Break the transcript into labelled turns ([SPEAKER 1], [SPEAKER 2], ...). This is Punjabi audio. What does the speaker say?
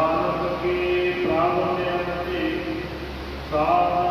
[SPEAKER 1] ਨਾਨਕ ਕੀ ਪ੍ਰਾਪਤਿ ਅੰਤੇ ਸਾਧ